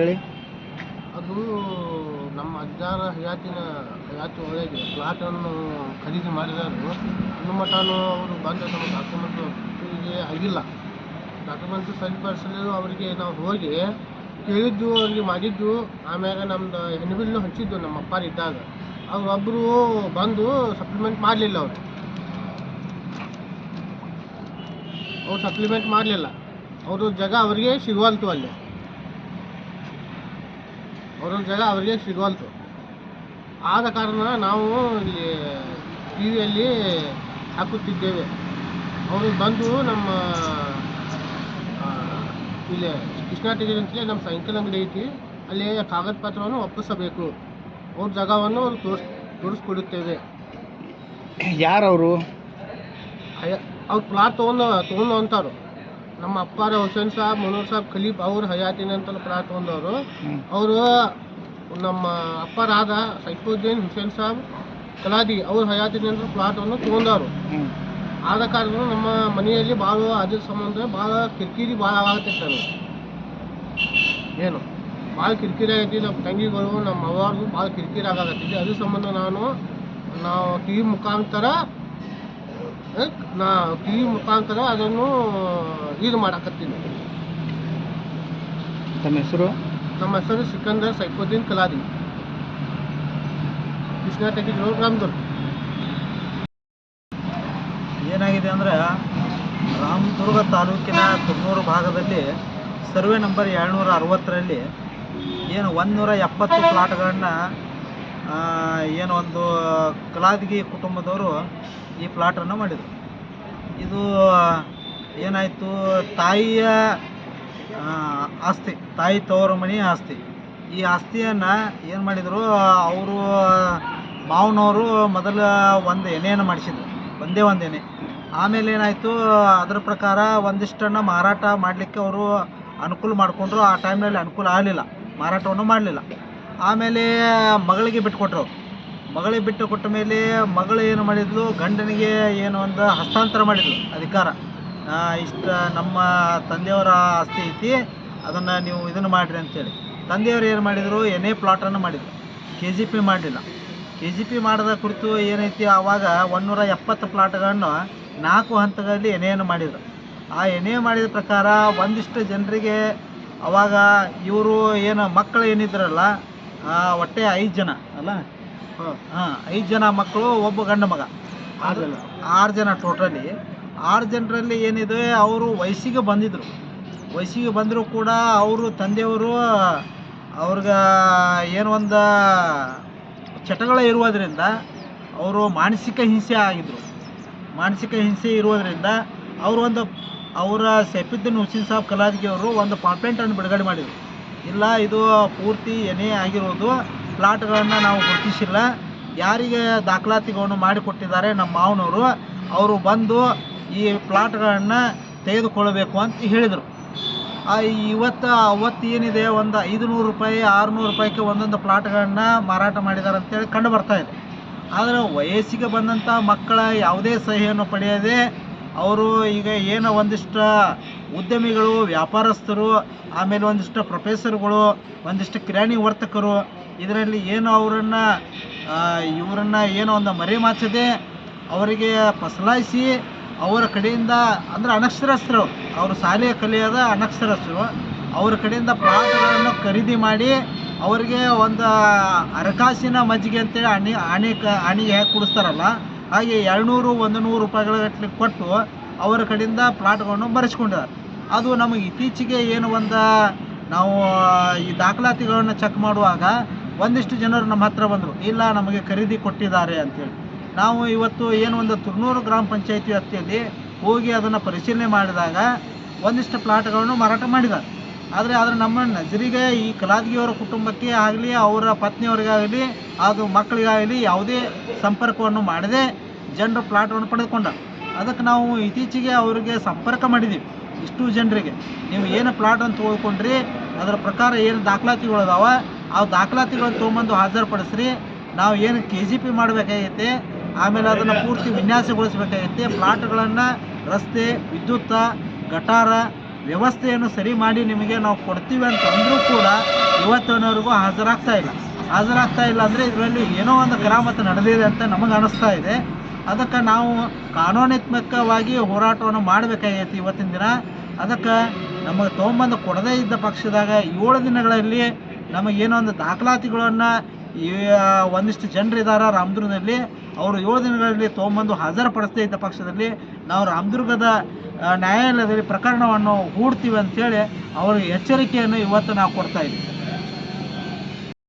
ಹೇಳಿ. ಅದು ನಮ್ಮ ಅಜ್ಜಾರ ಹಯಾತಿನ ಹಯಾತಿ ಒಳಗೆ ಫ್ಲಾಟನ್ನು ಖರೀದಿ ಮಾಡಿದರು ಇನ್ನು ಅವರು ಬಂದು ನಮ್ಮ ಡಾಕ್ಯುಮೆಂಟ್ಗೆ ಆಗಿಲ್ಲ. ಡಾಕ್ಯುಮೆಂಟ್ಸ್ ಸರಿಪಡಿಸಲು ಅವರಿಗೆ ನಾವು ಹೋಗಿ ಕೇಳಿದ್ದು, ಅವ್ರಿಗೆ ಮಾಡಿದ್ದು. ಆಮ್ಯಾಗ ನಮ್ದು ಹೆಣ್ಬಿಲ್ಲು ಹಂಚಿದ್ದು, ನಮ್ಮ ಅಪ್ಪಾರು ಇದ್ದಾಗ. ಅವ್ರು ಒಬ್ಬರು ಬಂದು ಸಪ್ಲಿಮೆಂಟ್ ಮಾಡಲಿಲ್ಲ ಅವರು. ಅವ್ರು ಸಪ್ಲಿಮೆಂಟ್ ಮಾಡಲಿಲ್ಲ. ಅವರು ಜಾಗ ಅವರಿಗೆ ಸಿಗುವಂತು ಅಲ್ಲಿ. ಅವ್ರ ಜಾಗ ಅವರಿಗೆ ಸಿಗುವಂತು. ಆದ ಕಾರಣ ನಾವು ಇಲ್ಲಿ ಟಿ ವಿಯಲ್ಲಿ ಹಾಕುತ್ತಿದ್ದೇವೆ. ಅವರು ಬಂದು ನಮ್ಮ ಇಲ್ಲಿ ಕೃಷ್ಣ ಅಂತಲೇ ನಮ್ಮ ಸೈಕಲ್ ಅಂಗಡಿ ಐತಿ. ಅಲ್ಲಿ ಕಾಗದ ಪತ್ರವನ್ನು ಒಪ್ಪಿಸಬೇಕು. ಅವ್ರ ಜಾಗವನ್ನು ಅವ್ರು ತೋರಿಸ್ ತೋರಿಸ್ಕೊಡುತ್ತೇವೆ. ಯಾರವರು? ಅವ್ರು ಪ್ಲಾಟ್ ತೊಗೊಂಡು ತೊಗೊಂಡು ಅಂತಾರು. ನಮ್ಮ ಅಪ್ಪಾರ ಹುಸೇನ್ ಸಾಬ್ ಮನೋರ್ ಸಾಬ್ ಖಲೀಫ್ ಅವ್ರ ಹಯಾತಿನ ಅಂತ ಪ್ಲಾಟ್ ತೊಗೊಂಡವರು. ಅವರು ನಮ್ಮ ಅಪ್ಪರಾದ ಸೈಫುದ್ದೀನ್ ಹುಸೇನ್ ಸಾಬ್ ಕಲಾದಿ ಅವ್ರ ಹಯಾತಿನ ಅಂತ ಪ್ಲಾಟನ್ನು ತೊಗೊಂಡವರು. ಆದ ಕಾರಣ ನಮ್ಮ ಮನೆಯಲ್ಲಿ ಭಾಳ ಅದ್ರ ಸಂಬಂಧ ಭಾಳ ಕಿರಿಕಿರಿ ಭಾಳ ಆಗತ್ತೈತೆ ಅದು ಏನು? ಭಾಳ ಕಿರಿಕಿರಿ ಆಗೈತಿ ನಮ್ಮ ತಂಗಿಗಳು ನಮ್ಮ ಅವ್ವಾರ್ಗೂ ಭಾಳ ಕಿರಿಕಿರಿ ಆಗಾಕತ್ತೈತಿ. ಅದ್ರ ಸಂಬಂಧ ನಾನು ನಾವು ಟಿ ವಿ ಮುಖಾಂತರ ನಾ ಟಿ ವಿ ಮುಖಾಂತರ ಅದನ್ನು ಇದು ಮಾಡಾಕತ್ತೀನಿ. ತಮ್ಮ ಹೆಸರು? ನಮ್ಮ ಹೆಸರು ಸಿಕಂದರ್ ಸೈಫುದ್ದೀನ್ ಕಲಾದಿ. ಕೃಷ್ಣ ಟೆಕಿ ರೋಡ್ ರಾಮದುರ್ಗ ಏನಾಗಿದೆ ಅಂದರೆ ರಾಮದುರ್ಗ ತಾಲೂಕಿನ ತುಮೂರು ಭಾಗದಲ್ಲಿ ಸರ್ವೆ ನಂಬರ್ ಏಳ್ನೂರ ಅರವತ್ತರಲ್ಲಿ ಏನು ಒಂದುನೂರ ಎಪ್ಪತ್ತು ಪ್ಲಾಟ್ಗಳನ್ನು ಏನು ಒಂದು ಕಲಾದಗಿ ಕುಟುಂಬದವರು ಈ ಪ್ಲಾಟನ್ನು ಮಾಡಿದರು. ಇದು ಏನಾಯಿತು, ತಾಯಿಯ ಆಸ್ತಿ, ತಾಯಿ ತವರು ಮನೆ ಆಸ್ತಿ. ಈ ಆಸ್ತಿಯನ್ನು ಏನು ಮಾಡಿದರು, ಅವರು ಮಾವನವರು ಮೊದಲ ಒಂದು ಎಣೆಯನ್ನು ಮಾಡಿಸಿದ್ರು. ಒಂದೇ ಒಂದು ಎಣೆ ಆಮೇಲೆ ಏನಾಯಿತು, ಅದರ ಪ್ರಕಾರ ಒಂದಿಷ್ಟನ್ನು ಮಾರಾಟ ಮಾಡಲಿಕ್ಕೆ ಅವರು ಅನುಕೂಲ ಮಾಡಿಕೊಂಡ್ರು. ಆ ಟೈಮ್ನಲ್ಲಿ ಅನುಕೂಲ ಆಗಲಿಲ್ಲ. ಮಾರಾಟವನ್ನು ಮಾಡಲಿಲ್ಲ. ಆಮೇಲೆ ಮಗಳಿಗೆ ಬಿಟ್ಟುಕೊಟ್ರು ಮಗಳಿಗೆ ಬಿಟ್ಟು ಕೊಟ್ಟ ಮೇಲೆ ಮಗಳು ಏನು ಮಾಡಿದ್ಲು? ಗಂಡನಿಗೆ ಏನು ಒಂದು ಹಸ್ತಾಂತರ ಮಾಡಿದ್ಲು ಅಧಿಕಾರ. ಇಷ್ಟ ನಮ್ಮ ತಂದೆಯವರ ಆಸ್ತಿ ಐತಿ, ಅದನ್ನು ನೀವು ಇದನ್ನು ಮಾಡಿರಿ ಅಂತೇಳಿ. ತಂದೆಯವರು ಏನು ಮಾಡಿದರು? ಎನ್ ಎ ಪ್ಲಾಟನ್ನು ಮಾಡಿದರು. ಕೆ ಜಿ ಪಿ ಮಾಡಲಿಲ್ಲ. ಕೆ ಜಿ ಪಿ ಮಾಡಿದ ಕುರಿತು ಏನೈತಿ? ಆವಾಗ ಒಂದೂರ ಎಪ್ಪತ್ತು ಪ್ಲಾಟ್ಗಳನ್ನು ನಾಲ್ಕು ಹಂತಗಳಲ್ಲಿ ಎನೆಯನ್ನು ಮಾಡಿದರು. ಆ ಎನೆ ಮಾಡಿದ ಪ್ರಕಾರ ಒಂದಿಷ್ಟು ಜನರಿಗೆ ಅವಾಗ ಇವರು ಏನು ಮಕ್ಕಳು ಏನಿದ್ರಲ್ಲ ಒಟ್ಟೆ ಐದು ಜನ ಅಲ್ಲ? ಹಾಂ. ಹಾಂ ಐದು ಜನ ಮಕ್ಕಳು ಒಬ್ಬ ಗಂಡ ಮಗ. ಆರು ಜನ. ಆರು ಜನ ಟೋಟಲಿ ಆರು ಜನರಲ್ಲಿ ಏನಿದೆ ಅವರು ವಯಸ್ಸಿಗೆ ಬಂದಿದ್ದರು ವಯಸ್ಸಿಗೆ ಬಂದರೂ ಕೂಡ ಅವರು ತಂದೆಯವರು ಅವ್ರಿಗೆ ಏನು ಒಂದು ಚಟಗಳ ಇರುವುದರಿಂದ ಅವರು ಮಾನಸಿಕ ಹಿಂಸೆ ಆಗಿದ್ದರು ಮಾನಸಿಕ ಹಿಂಸೆ ಇರುವುದರಿಂದ ಅವರು ಒಂದು ಅವರ ಸೈಫುದ್ದೀನ್ ಹುಸೇನ್ ಸಾಬ್ ಕಲಾದ್ಗಿ ಅವರು ಒಂದು ಪಾಂಪ್ಲೆಂಟನ್ನು ಬಿಡುಗಡೆ ಮಾಡಿದರು. ಇಲ್ಲ ಇದು ಪೂರ್ತಿ ಎನೆ ಆಗಿರೋದು ಪ್ಲಾಟ್ಗಳನ್ನು ನಾವು ಗುರುತಿಸಿಲ್ಲ. ಯಾರಿಗೆ ದಾಖಲಾತಿಗಳನ್ನು ಮಾಡಿಕೊಟ್ಟಿದ್ದಾರೆ ನಮ್ಮ ಮಾವನವರು, ಅವರು ಬಂದು ಈ ಪ್ಲಾಟ್ಗಳನ್ನು ತೆಗೆದುಕೊಳ್ಳಬೇಕು ಅಂತ ಹೇಳಿದರು. ಇವತ್ತು ಅವತ್ತು ಏನಿದೆ? ಒಂದು ಐದುನೂರು ರೂಪಾಯಿ, ಆರುನೂರು ರೂಪಾಯಿಗೆ ಒಂದೊಂದು ಪ್ಲಾಟ್ಗಳನ್ನು ಮಾರಾಟ ಮಾಡಿದ್ದಾರೆ ಅಂತೇಳಿ ಕಂಡು ಬರ್ತಾ ಇದೆ. ಆದರೆ ವಯಸ್ಸಿಗೆ ಬಂದಂಥ ಮಕ್ಕಳ ಯಾವುದೇ ಸಹಿಯನ್ನು ಪಡೆಯದೆ ಅವರು ಈಗ ಏನೋ ಒಂದಿಷ್ಟು ಉದ್ಯಮಿಗಳು, ವ್ಯಾಪಾರಸ್ಥರು, ಆಮೇಲೆ ಒಂದಿಷ್ಟು ಪ್ರೊಫೆಸರ್ಗಳು ಒಂದಿಷ್ಟು ಕಿರಾಣಿ ವರ್ತಕರು ಇದರಲ್ಲಿ ಏನು ಅವರನ್ನು ಇವರನ್ನು ಏನೋ ಒಂದು ಮರೆಮಾಚದೆ ಅವರಿಗೆ ಫಸಲಾಯಿಸಿ, ಅವರ ಕಡೆಯಿಂದ, ಅಂದರೆ ಅನಕ್ಷರಸ್ಥರು, ಅವರು ಶಾಲೆಯ ಕಲಿಯದ ಅನಕ್ಷರಸ್ಥರು, ಅವರ ಕಡೆಯಿಂದ ಪ್ಲಾಟ್ಗಳನ್ನು ಖರೀದಿ ಮಾಡಿ, ಅವರಿಗೆ ಒಂದು ಹಣಕಾಸಿನ ಮಜ್ಜಿಗೆ ಅಂತೇಳಿ ಅಣಿ ಆಣೆ ಕ ಹೇಗೆ ಕೊಡಿಸ್ತಾರಲ್ಲ, ಹಾಗೆ ಎರಡುನೂರು ಒಂದು ನೂರು ರೂಪಾಯಿಗಳ ಗಟ್ಟಲೆ ಕೊಟ್ಟು ಅವರ ಕಡೆಯಿಂದ ಪ್ಲಾಟ್ಗಳನ್ನು ಬರೆಸ್ಕೊಂಡಿದ್ದಾರೆ. ಅದು ನಮಗೆ ಇತ್ತೀಚೆಗೆ ಏನು ಒಂದು, ನಾವು ಈ ದಾಖಲಾತಿಗಳನ್ನು ಚೆಕ್ ಮಾಡುವಾಗ ಒಂದಿಷ್ಟು ಜನರು ನಮ್ಮ ಹತ್ರ ಬಂದರು, ಇಲ್ಲ ನಮಗೆ ಖರೀದಿ ಕೊಟ್ಟಿದ್ದಾರೆ ಅಂತೇಳಿ. ನಾವು ಇವತ್ತು ಏನು ಒಂದು ತುರ್ನೂರು ಗ್ರಾಮ ಪಂಚಾಯತಿ ವ್ಯಾಪ್ತಿಯಲ್ಲಿ ಹೋಗಿ ಅದನ್ನು ಪರಿಶೀಲನೆ ಮಾಡಿದಾಗ ಒಂದಿಷ್ಟು ಪ್ಲಾಟ್ಗಳನ್ನು ಮಾರಾಟ ಮಾಡಿದ್ದಾರೆ. ಆದರೆ ಅದರ ನಮ್ಮ ನಜರಿಗೆ ಈ ಕಲಾದಗಿಯವರ ಕುಟುಂಬಕ್ಕೆ ಆಗಲಿ, ಅವರ ಪತ್ನಿಯವರಿಗಾಗಲಿ, ಅದು ಮಕ್ಕಳಿಗಾಗಲಿ ಯಾವುದೇ ಸಂಪರ್ಕವನ್ನು ಮಾಡದೆ ಜನರು ಪ್ಲಾಟನ್ನು ಪಡೆದುಕೊಂಡ. ಅದಕ್ಕೆ ನಾವು ಇತ್ತೀಚೆಗೆ ಅವರಿಗೆ ಸಂಪರ್ಕ ಮಾಡಿದ್ದೀವಿ, ಇಷ್ಟು ಜನರಿಗೆ. ನೀವು ಏನು ಪ್ಲಾಟನ್ನು ತೊಗೊಳ್ಕೊಂಡ್ರಿ ಅದರ ಪ್ರಕಾರ ಏನು ದಾಖಲಾತಿಗಳದಾವ ಆ ದಾಖಲಾತಿಗಳನ್ನು ತೊಗೊಂಬಂದು ಹಾಜರುಪಡಿಸ್ರಿ. ನಾವು ಏನು ಕೆ ಜಿ ಪಿ ಮಾಡಬೇಕಾಗೈತೆ, ಆಮೇಲೆ ಅದನ್ನು ಪೂರ್ತಿ ವಿನ್ಯಾಸಗೊಳಿಸಬೇಕಾಗೈತೆ. ಪ್ಲಾಟ್ಗಳನ್ನು ರಸ್ತೆ, ವಿದ್ಯುತ್, ಗಟಾರ ವ್ಯವಸ್ಥೆಯನ್ನು ಸರಿ ಮಾಡಿ ನಿಮಗೆ ನಾವು ಕೊಡ್ತೀವಿ ಅಂತ ಅಂದರೂ ಕೂಡ ಇವತ್ತಿನವರೆಗೂ ಹಾಜರಾಗ್ತಾ ಇಲ್ಲ. ಹಾಜರಾಗ್ತಾ ಇಲ್ಲ ಅಂದರೆ ಇದರಲ್ಲಿ ಏನೋ ಒಂದು ಗ್ರಾಮತ್ತು ನಡೆದಿದೆ ಅಂತ ನಮಗೆ ಅನಿಸ್ತಾ ಇದೆ. ಅದಕ್ಕೆ ನಾವು ಕಾನೂನಾತ್ಮಕವಾಗಿ ಹೋರಾಟವನ್ನು ಮಾಡಬೇಕಾಗೈತಿ ಇವತ್ತಿನ ದಿನ. ಅದಕ್ಕೆ ನಮಗೆ ತೊಗೊಂಬಂದು ಕೊಡದೇ ಇದ್ದ ಪಕ್ಷದಾಗ ಏಳು ದಿನಗಳಲ್ಲಿ ನಮಗೇನೋ ಒಂದು ದಾಖಲಾತಿಗಳನ್ನು ಒಂದಿಷ್ಟು ಜನರಿದ್ದಾರೆ ರಾಮದುರ್ಗದಲ್ಲಿ, ಅವರು ಏಳು ದಿನಗಳಲ್ಲಿ ತೊಗೊಂಬಂದು ಹಾಜರುಪಡಿಸದೇ ಇದ್ದ ಪಕ್ಷದಲ್ಲಿ ನಾವು ರಾಮದುರ್ಗದ ನ್ಯಾಯಾಲಯದಲ್ಲಿ ಪ್ರಕರಣವನ್ನು ಹೂಡ್ತೀವಿ ಅಂತೇಳಿ ಅವ್ರಿಗೆ ಎಚ್ಚರಿಕೆಯನ್ನು ಇವತ್ತು ನಾವು ಕೊಡ್ತಾ ಇದ್ದೀವಿ.